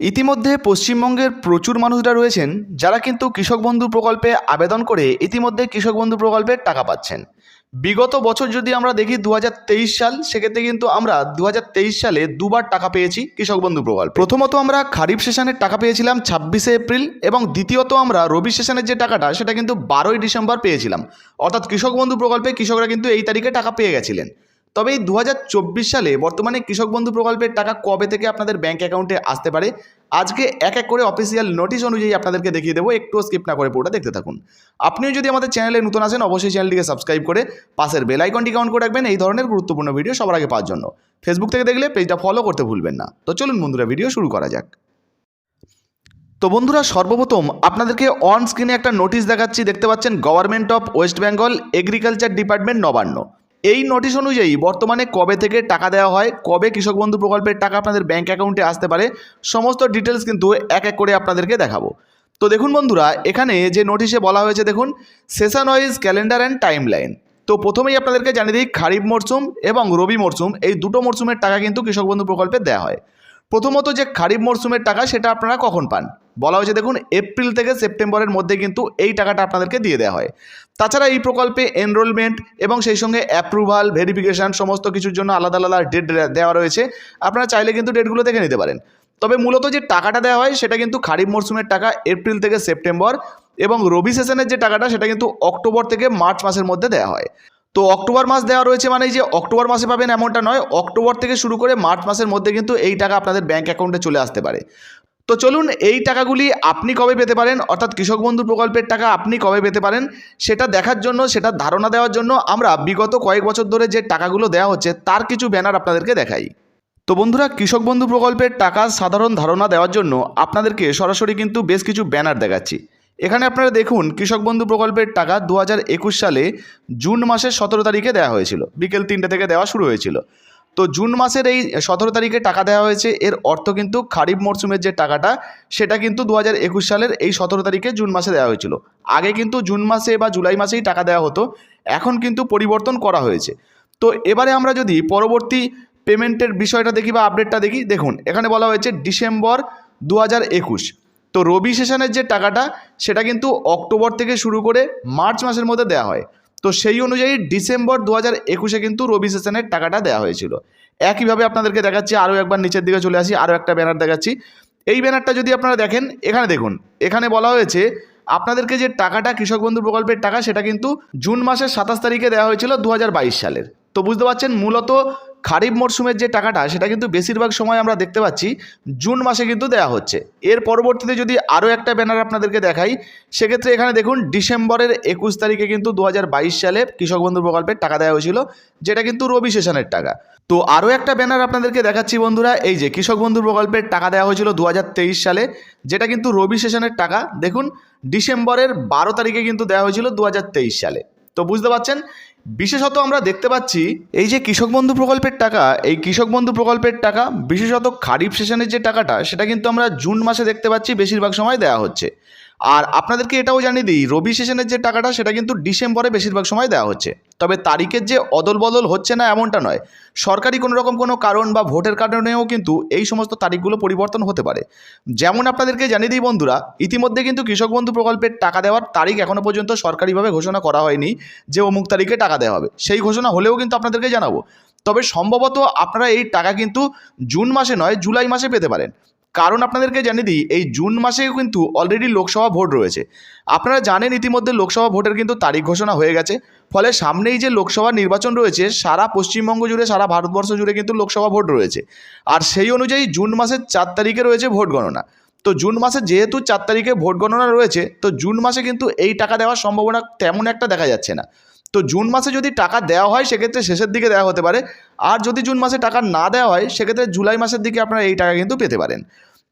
ইতিমধ্যে পশ্চিমবঙ্গের প্রচুর মানুষরা রয়েছেন যারা কিন্তু কৃষক বন্ধু প্রকল্পে আবেদন করে ইতিমধ্যে কৃষক বন্ধু প্রকল্পের টাকা পাচ্ছেন। বিগত বছর যদি আমরা দেখি দু হাজার তেইশ সাল, সেক্ষেত্রে কিন্তু আমরা দু হাজার তেইশ সালে দুবার টাকা পেয়েছি কৃষক বন্ধু প্রকল্প। প্রথমত আমরা খারিফ সেশনের টাকা পেয়েছিলাম ছাব্বিশে এপ্রিল এবং দ্বিতীয়ত আমরা রবি সেশনের যে টাকাটা, সেটা কিন্তু বারোই ডিসেম্বর পেয়েছিলাম। অর্থাৎ কৃষক বন্ধু প্রকল্পে কৃষকরা কিন্তু এই তারিখে টাকা পেয়ে গেছিলেন। তবে এই দু হাজার চব্বিশ সালে বর্তমানে কৃষক বন্ধু প্রকল্পের টাকা কবে থেকে আপনাদের ব্যাঙ্ক অ্যাকাউন্টে আসতে পারে, আজকে এক এক করে অফিসিয়াল নোটিশ অনুযায়ী আপনাদেরকে দেখিয়ে দেবো একটু স্কিপ না করে পুরোটা দেখতে থাকুন। আপনিও যদি আমাদের চ্যানেলে নতুন আসেন, অবশ্যই চ্যানেলটিকে সাবস্ক্রাইব করে পাশের বেল আইকনটি কাউন্ট করে রাখবেন, এই ধরনের গুরুত্বপূর্ণ ভিডিও সবার আগে পাওয়ার জন্য। ফেসবুক থেকে দেখলে পেজটা ফলো করতে ভুলবেন না। তো চলুন বন্ধুরা ভিডিও শুরু করা যাক। তো বন্ধুরা, সর্বপ্রথম আপনাদেরকে অন স্ক্রিনে একটা নোটিশ দেখাচ্ছি, দেখতে পাচ্ছেন government of West Bengal agriculture department Nabanna. এই নোটিশ অনুযায়ী বর্তমানে কবে থেকে টাকা দেওয়া হয়, কবে কৃষক বন্ধু প্রকল্পের টাকা আপনাদের ব্যাঙ্ক অ্যাকাউন্টে আসতে পারে, সমস্ত ডিটেলস কিন্তু এক এক করে আপনাদেরকে দেখাবো। তো দেখুন বন্ধুরা, এখানে যে নোটিশে বলা হয়েছে, দেখুন session wise calendar and timeline তো প্রথমেই আপনাদেরকে জানিয়ে দিই, খারিফ মরশুম এবং রবি মরশুম এই দুটো মরশুমের টাকা কিন্তু কৃষক বন্ধু প্রকল্পে দেওয়া হয়। প্রথমত যে খারিফ মরশুমের টাকা, সেটা আপনারা কখন পান? বলা হয়েছে, দেখুন, এপ্রিল থেকে সেপ্টেম্বরের মধ্যে কিন্তু এই টাকাটা আপনাদেরকে দিয়ে দেওয়া হয়। তাছাড়া এই প্রকল্পে এনরোলমেন্ট এবং সেই সঙ্গে অ্যাপ্রুভাল ভেরিফিকেশান সমস্ত কিছুর জন্য আলাদা আলাদা ডেট দেওয়া রয়েছে। আপনারা চাইলে কিন্তু ডেটগুলো দেখে নিতে পারেন। তবে মূলত যে টাকাটা দেওয়া হয়, সেটা কিন্তু খারিফ মরশুমের টাকা, এপ্রিল থেকে সেপ্টেম্বর এবং রবি সেশনের যে টাকাটা, সেটা কিন্তু অক্টোবর থেকে মার্চ মাসের মধ্যে দেওয়া হয়। তো অক্টোবর মাস দেওয়া রয়েছে মানে যে অক্টোবর মাসে পাবেন এমনটা নয়, অক্টোবর থেকে শুরু করে মার্চ মাসের মধ্যে কিন্তু এই টাকা আপনাদের ব্যাঙ্ক অ্যাকাউন্টে চলে আসতে পারে। তো চলুন এই টাকাগুলি আপনি কবে পেতে পারেন? অর্থাৎ কৃষক বন্ধু প্রকল্পের টাকা আপনি কবে পেতে পারেন? সেটা দেখার জন্য, সেটা ধারণা দেওয়ার জন্য আমরা বিগত কয়েক বছর ধরে যে টাকাগুলো দেওয়া হচ্ছে, তার কিছু ব্যানার আপনাদেরকে দেখাই। তো বন্ধুরা, কৃষক বন্ধু প্রকল্পের টাকা সাধারণ ধারণা দেওয়ার জন্য আপনাদেরকে সরাসরি কিন্তু বেশ কিছু ব্যানার দেখাচ্ছি। এখানে আপনারা দেখুন, কৃষক বন্ধু প্রকল্পের টাকা দু হাজার একুশ সালে জুন মাসের সতেরো তারিখে দেওয়া হয়েছিল। বিকেল তিনটে থেকে দেওয়া শুরু হয়েছিল। তো জুন মাসের এই সতেরো তারিখে টাকা দেওয়া হয়েছে। এর অর্থ কিন্তু খারিফ মরশুমের যে টাকাটা, সেটা কিন্তু দু হাজার একুশ সালের এই সতেরো তারিখে জুন মাসে দেওয়া হয়েছিল। আগে কিন্তু জুন মাসে বা জুলাই মাসেই টাকা দেওয়া হতো, এখন কিন্তু পরিবর্তন করা হয়েছে। তো এবারে আমরা যদি পরবর্তী পেমেন্টের বিষয়টা দেখি বা আপডেটটা দেখি, দেখুন, এখানে বলা হয়েছে ডিসেম্বর দু হাজার একুশ। তো রবি সেশনের যে টাকাটা, সেটা কিন্তু অক্টোবর থেকে শুরু করে মার্চ মাসের মধ্যে দেওয়া হয়। তো সেই অনুযায়ী ডিসেম্বর দু হাজার একুশে কিন্তু রবি সেশনের টাকাটা দেওয়া হয়েছিল। একইভাবে আপনাদেরকে দেখাচ্ছি, আরও একবার নিচের দিকে চলে আসি, আরও একটা ব্যানার দেখাচ্ছি। এই ব্যানারটা যদি আপনারা দেখেন, এখানে দেখুন, এখানে বলা হয়েছে, আপনাদেরকে যে টাকাটা কৃষক বন্ধু প্রকল্পের টাকা, সেটা কিন্তু জুন মাসের সাতাশ তারিখে দেওয়া হয়েছিল দু হাজার বাইশ সালের। তো বুঝতে পারছেন, মূলত খারিফ মরশুমের যে টাকাটা, সেটা কিন্তু বেশিরভাগ সময় আমরা দেখতে পাচ্ছি জুন মাসে কিন্তু দেওয়া হচ্ছে। এর পরবর্তীতে যদি আরও একটা ব্যানার আপনাদেরকে দেখাই, সেক্ষেত্রে এখানে দেখুন, ডিসেম্বরের একুশ তারিখে কিন্তু দু হাজার বাইশ সালে কৃষক বন্ধু প্রকল্পের টাকা দেওয়া হয়েছিল, যেটা কিন্তু রবি সেশনের টাকা। তো আরও একটা ব্যানার আপনাদেরকে দেখাচ্ছি বন্ধুরা, এই যে কৃষক বন্ধু প্রকল্পের টাকা দেওয়া হয়েছিল দু হাজার তেইশ সালে, যেটা কিন্তু রবি সেশনের টাকা। দেখুন, ডিসেম্বরের বারো তারিখে কিন্তু দেওয়া হয়েছিল দু হাজার তেইশ সালে। তো বুঝতে পারছেন বিশেষত আমরা দেখতে পাচ্ছি এই যে কৃষক বন্ধু প্রকল্পের টাকা, এই কৃষক বন্ধু প্রকল্পের টাকা, বিশেষত খারিফ সেশনের যে টাকাটা, সেটা কিন্তু আমরা জুন মাসে দেখতে পাচ্ছি বেশিরভাগ সময় দেওয়া হচ্ছে। আর আপনাদেরকে এটাও জানিয়ে দিই, রবি সেশনের যে টাকাটা, সেটা কিন্তু ডিসেম্বরে বেশিরভাগ সময় দেওয়া হচ্ছে। তবে তারিখের যে অদল বদল হচ্ছে না এমনটা নয়। সরকারি কোনো রকম কোনো কারণ বা ভোটের কারণেও কিন্তু এই সমস্ত তারিখগুলো পরিবর্তন হতে পারে। যেমন আপনাদেরকে জানিয়ে দিই বন্ধুরা, ইতিমধ্যে কিন্তু কৃষক বন্ধু প্রকল্পের টাকা দেওয়ার তারিখ এখনও পর্যন্ত সরকারিভাবে ঘোষণা করা হয়নি যে অমুক তারিখে টাকা দেওয়া হবে। সেই ঘোষণা হলেও কিন্তু আপনাদেরকে জানাব। তবে সম্ভবত আপনারা এই টাকা কিন্তু জুন মাসে নয়, জুলাই মাসে পেতে পারেন। কারণ আপনাদেরকে জানিয়ে দিই, এই জুন মাসেও কিন্তু অলরেডি লোকসভা ভোট রয়েছে। আপনারা জানেন ইতিমধ্যে লোকসভা ভোটের কিন্তু তারিখ ঘোষণা হয়ে গেছে। ফলে সামনেই যে লোকসভা নির্বাচন রয়েছে, সারা পশ্চিমবঙ্গ জুড়ে, সারা ভারতবর্ষ জুড়ে কিন্তু লোকসভা ভোট রয়েছে। আর সেই অনুযায়ী জুন মাসের চার তারিখে রয়েছে ভোট গণনা। তো জুন মাসে যেহেতু চার তারিখে ভোট গণনা রয়েছে, তো জুন মাসে কিন্তু এই টাকা দেওয়ার সম্ভাবনা তেমন একটা দেখা যাচ্ছে না। তো জুন মাসে যদি টাকা দেওয়া হয়, সেক্ষেত্রে শেষের দিকে দেওয়া হতে পারে। আর যদি জুন মাসে টাকা না দেওয়া হয়, সেক্ষেত্রে জুলাই মাসের দিকে আপনারা এই টাকা কিন্তু পেতে পারেন।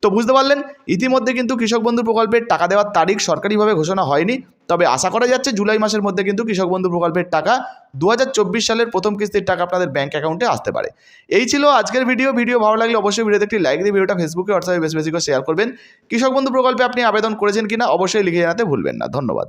তো বুঝতে পারলেন, ইতিমধ্যে কিন্তু কৃষক বন্ধু প্রকল্পের টাকা দেওয়ার তারিখ সরকারিভাবে ঘোষণা হয়নি, তবে আশা করা যাচ্ছে জুলাই মাসের মধ্যে কিন্তু কৃষক বন্ধু প্রকল্পের টাকা দু হাজার চব্বিশ সালের প্রথম কিস্তির টাকা আপনাদের ব্যাঙ্ক অ্যাকাউন্টে আসতে পারে। এই ছিল আজকের ভিডিও ভিডিও ভালো লাগলে অবশ্যই ভিডিওতে একটি লাইক দিয়ে ভিডিওটা ফেসবুকে হোয়াটসঅ্যাপে বেশি বেশি করে শেয়ার করবেন। কৃষক বন্ধু প্রকল্পে আপনি আবেদন করেছেন কিনা অবশ্যই লিখে জানাতে ভুলবেন না, ধন্যবাদ।